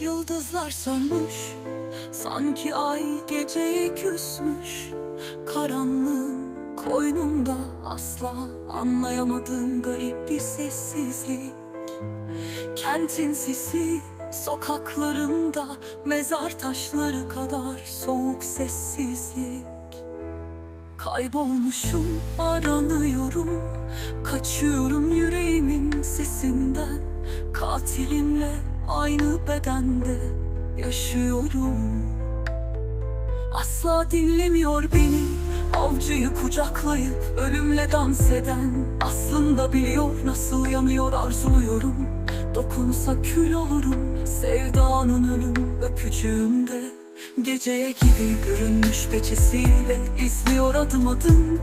Yıldızlar sönmüş Sanki ay geceye küsmüş. Karanlığın koynunda asla anlayamadığım garip bir sessizlik. Kentin sisi sokaklarında mezar taşları kadar soğuk sessizlik. Kaybolmuşum aranıyorum Kaçıyorum yüreğimin sesinden. Katilimle aynı bedende yaşıyorum. Asla dinlemiyor beni. Avcıyı kucaklayıp ölümle dans eden. Aslında biliyor nasıl yanıyor arzuluyorum. Dokunsa kül olurum Sevdanın ölüm öpücüğümde. Geceye gibi görünmüş peçesiyle izliyor adım adım.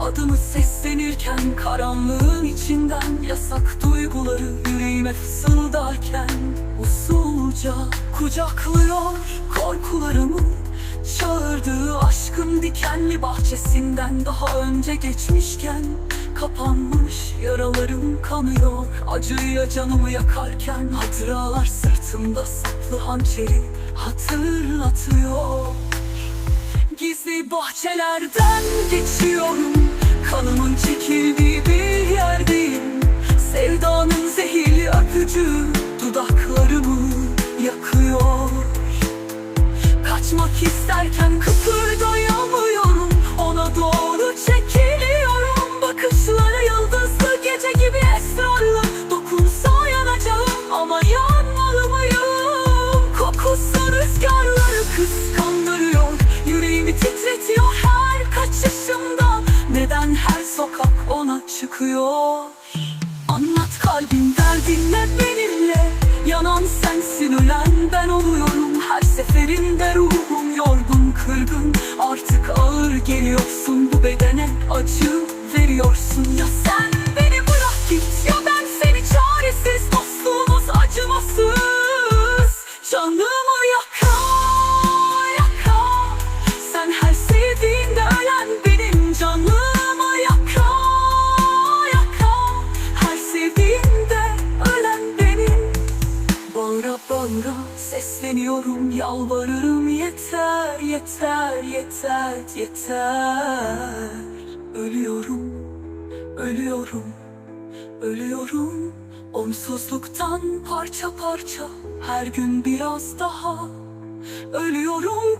Adımı seslenirken karanlığın içinden Yasak duyguları yüreğime fısıldarken Usulca kucaklıyor korkularımı. Çağırdığı aşkın dikenli bahçesinden Daha önce geçmişken Kapanmış yaralarım kanıyor. Acıyla canımı yakarken Hatıralar sırtımda saplı hançeri Hatırlatıyor. Gizli bahçelerden geçiyorum Kanımın çekildiği yakıyor. Kaçmak isterken kıpırdayamıyorum. Ona doğru çekiliyorum. Bakışları yıldızlı gece gibi esrarlı. Dokunsa yanacağım ama yanmalı mıyım? Kokusu rüzgarları kıskandırıyor. Yüreğimi titretiyor her kaçışımda. Neden her sokak ona çıkıyor? Anlat kalbin derdinle benimle Yanan sensin ölen ben oluyorum. Her seferinde ruhum yorgun kırgın. Artık ağır geliyorsun bu bedene Acı veriyorsun. Ya sen beni bırak git Ya ben seni çaresiz dostluğumuz acımasız. Canımı sesleniyorum Yalvarırım. Yeter yeter yeter yeter. Ölüyorum ölüyorum ölüyorum. Onsuzluktan parça parça her gün biraz daha. Ölüyorum